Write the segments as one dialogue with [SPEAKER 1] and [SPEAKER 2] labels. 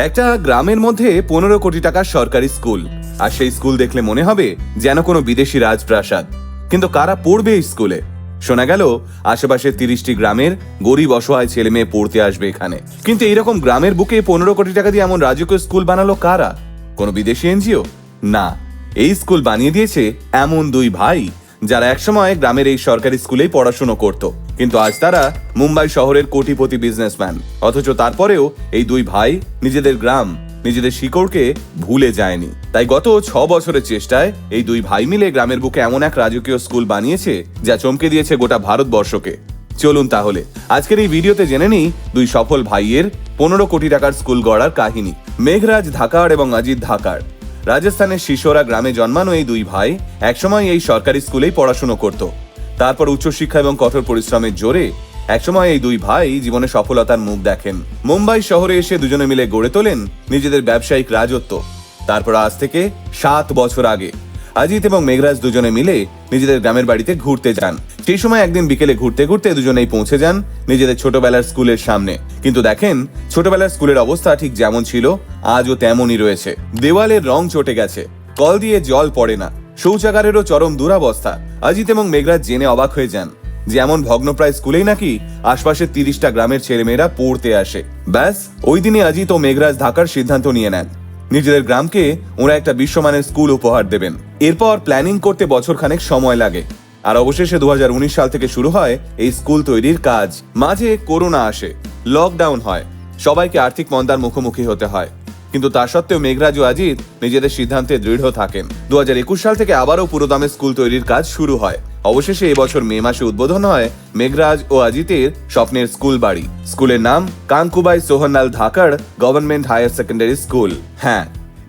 [SPEAKER 1] একটা গ্রামের মধ্যে পনেরো কোটি টাকার সরকারি স্কুল। আর সেই স্কুল দেখলে মনে হবে যেন কোনো বিদেশি রাজপ্রাসাদ। কিন্তু কারা পড়বে এই স্কুলে? শোনা গেল আশেপাশের তিরিশটি গ্রামের গরিব অসহায় ছেলে মেয়ে পড়তে আসবে এখানে। কিন্তু এইরকম গ্রামের বুকে পনেরো কোটি টাকা দিয়ে এমন রাজকীয় স্কুল বানালো কারা? কোনো বিদেশি এনজিও? না। এই স্কুল বানিয়ে দিয়েছে এমন দুই ভাই। যারা একসময় গ্রামের এই সরকারি স্কুলেই পড়াশুনো করত। কিন্তু আজ তারা মুম্বাই শহরের কোটিপতি বিজনেসম্যান অথচ তারপরেও এই দুই ভাই নিজেদের গ্রাম, নিজেদের শিকড়কে ভুলে যায়নি। তাই গত ছ বছরের চেষ্টায় এই দুই ভাই মিলে গ্রামের বুকে এমন এক রাজকীয় স্কুল বানিয়েছে, যা চমকে দিয়েছে গোটা ভারতবর্ষকে। চলুন তাহলে, আজকের এই ভিডিওতে জেনে নিই দুই সফল ভাইয়ের পনেরো কোটি টাকার স্কুল গড়ার কাহিনী। মেঘরাজ ধাকার এবং অজিত ধাকার রাজস্থানের শিশোরা গ্রামে জন্মানো এই দুই ভাই একসময় এই সরকারি স্কুলেই পড়াশুনো করত। তারপর উচ্চশিক্ষা এবং কঠোর পরিশ্রমের জোরে একসময় এই দুই ভাই জীবনে সফলতার মুখ দেখেন। মুম্বাই শহরে এসে দুজনে মিলে গড়ে তোলেন নিজেদের ব্যবসায়িক রাজত্ব। তারপর আজ থেকে সাত বছর আগে অজিত এবং মেঘরাজ দুজনে মিলে নিজেদের গ্রামের বাড়িতে ঘুরতে যান। সেই সময় একদিন বিকেলে ঘুরতে ঘুরতে দুজনেই পৌঁছে যান নিজেদের ছোটবেলার স্কুলের সামনে। কিন্তু দেখেন, ছোটবেলার স্কুলের অবস্থা ঠিক যেমন ছিল, আজও তেমনই রয়েছে। দেওয়ালের রং চটে গেছে, কল দিয়ে জল পড়ে না, শৌচাগারেরও চরম দুরাবস্থা। অজিত এবং মেঘরাজ জেনে অবাক হয়ে যান যে এমন ভগ্নপ্রায় স্কুলেই নাকি আশপাশের তিরিশটা গ্রামের ছেলেমেয়েরা পড়তে আসে। ব্যাস, ওই দিনে অজিত ও মেঘরাজ ঢাকার সিদ্ধান্ত নিয়ে নেন। নিজেদের গ্রামকে ওরা একটা বিশ্বমানের স্কুল উপহার দেবেন। এরপর প্ল্যানিং করতে বছরখানেক সময় লাগে। আর অবশেষে দু হাজার উনিশ সাল থেকে শুরু হয় এই স্কুল তৈরির কাজ। মাঝে করোনা আসে লকডাউন হয়, সবাইকে আর্থিক মন্দার মুখোমুখি হতে হয়। কিন্তু তা সত্ত্বেও মেঘরাজ ও আজিত নিজেদের সিদ্ধান্তে দৃঢ় থাকেন। দু হাজার একুশ সাল থেকে আবারও পুরোদমে স্কুল তৈরির কাজ শুরু হয়। অবশেষে এবছর মে মাসে উদ্বোধন হয় মেঘরাজ ও আজিতের স্বপ্নের স্কুল বাড়ি। স্কুলের নাম কাঙ্কুবাই সোহনাল ঢাকার গভর্নমেন্ট হায়ার সেকেন্ডারি স্কুল। হ্যাঁ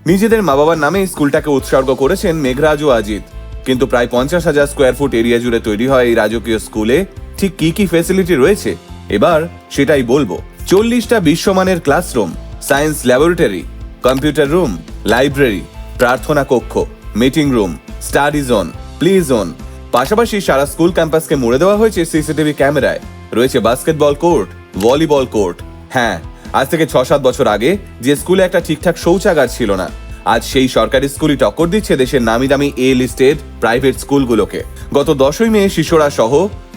[SPEAKER 1] নিজেদের মা বাবার নামে স্কুলটাকে উৎসর্গ করেছেন মেঘরাজ ও অজিত। কিন্তু প্রায় পঞ্চাশ হাজার স্কোয়ার ফুট এরিয়া জুড়ে তৈরি হয় এই রাজকীয় স্কুলে। ঠিক কি কি ফেসিলিটি রয়েছে? এবার সেটাই বলব। চল্লিশটা বিশ্বমানের classroom science laboratory computer room library প্রার্থনা কক্ষ meeting room study zone play zone পাশাপাশি সারা স্কুল ক্যাম্পাসকে মুড়ে দেওয়া হয়েছে সিসিটিভি ক্যামেরায়। রয়েছে বাস্কেটবল কোর্ট ভলিবল কোর্ট হ্যাঁ আজ থেকে ছ সাত বছর আগে যে স্কুলে একটা ঠিকঠাক শৌচাগার ছিল না, আজ সেই সরকারি স্কুলই টক্কর দিচ্ছে দেশের নামি দামি এ লিস্টেড প্রাইভেট স্কুলগুলোকে। গত দশই মে শিশুরা সহ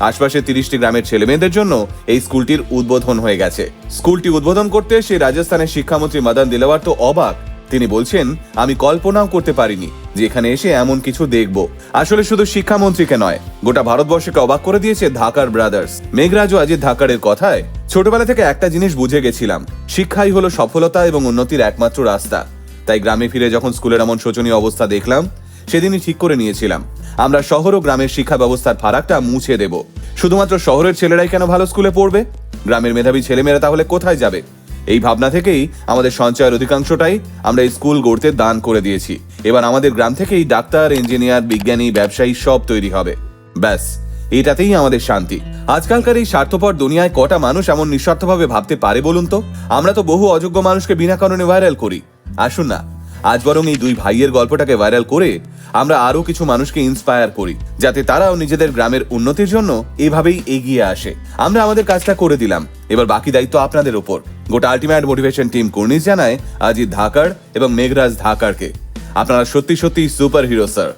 [SPEAKER 1] আশপাশের তিরিশটি গ্রামের ছেলেমেয়েদের জন্য এই স্কুলটির উদ্বোধন হয়ে গেছে। স্কুলটি উদ্বোধন করতে সেই রাজস্থানের শিক্ষামন্ত্রী মাদান দিলওয়ার তো অবাক তিনি বলছেন, আমি কল্পনাও করতে পারিনি যে এখানে এসে এমন কিছু দেখব। আসলে শুধু শিক্ষামন্ত্রীকে নয়, গোটা ভারতবর্ষকে অবাক করে দিয়েছে ঢাকার ব্রাদার্স মেঘরাজ ও অজিত ঢাকারের কথায়, ছোটবেলা থেকে একটা জিনিস বুঝে গেছিলাম, শিক্ষাই হলো সফলতা এবং উন্নতির একমাত্র রাস্তা। তাই গ্রামে ফিরে যখন স্কুলের এমন শোচনীয় অবস্থা দেখলাম, সেদিনই ঠিক করে নিয়েছিলাম, আমরা শহর ও গ্রামের শিক্ষা ব্যবস্থার ফারাকটা মুছে দেব। শুধুমাত্র শহরের ছেলেরাই কেন ভালো স্কুলে পড়বে? গ্রামের মেধাবী ছেলেমেয়েরা তাহলে কোথায় যাবে? এই ভাবনা থেকেই আমাদের সঞ্চয়ের অধিকাংশটাই আমরা স্কুল গড়তে দান করে দিয়েছি। এবার আমাদের গ্রাম থেকেই ডাক্তার, ইঞ্জিনিয়ার, বিজ্ঞানী, ব্যবসায়ী সব তৈরি হবে। ব্যাস, এটাতেই আমাদের শান্তি। আজকালকার এই স্বার্থপর দুনিয়ায় কটা মানুষ এমন নিঃস্বার্থভাবে ভাবতে পারে বলুন তো? আমরা তো বহু অযোগ্য মানুষকে বিনা কারণে ভাইরাল করি। আসুন না, আজ বরং এই দুই ভাইয়ের গল্পটাকে ভাইরাল করে আমরা আরও কিছু মানুষকে ইন্সপায়ার করি, যাতে তারাও নিজেদের গ্রামের উন্নতির জন্য এভাবেই এগিয়ে আসে। আমরা আমাদের কাজটা করে দিলাম। এবার বাকি দায়িত্ব আপনাদের ওপর। গোটা আলটিমেট মোটিভেশন টিম কর্নিশ জানায়, আজিত ধাকার এবং মেঘরাজ ধাকারকে আপনারা সত্যি সত্যি সুপার হিরো স্যার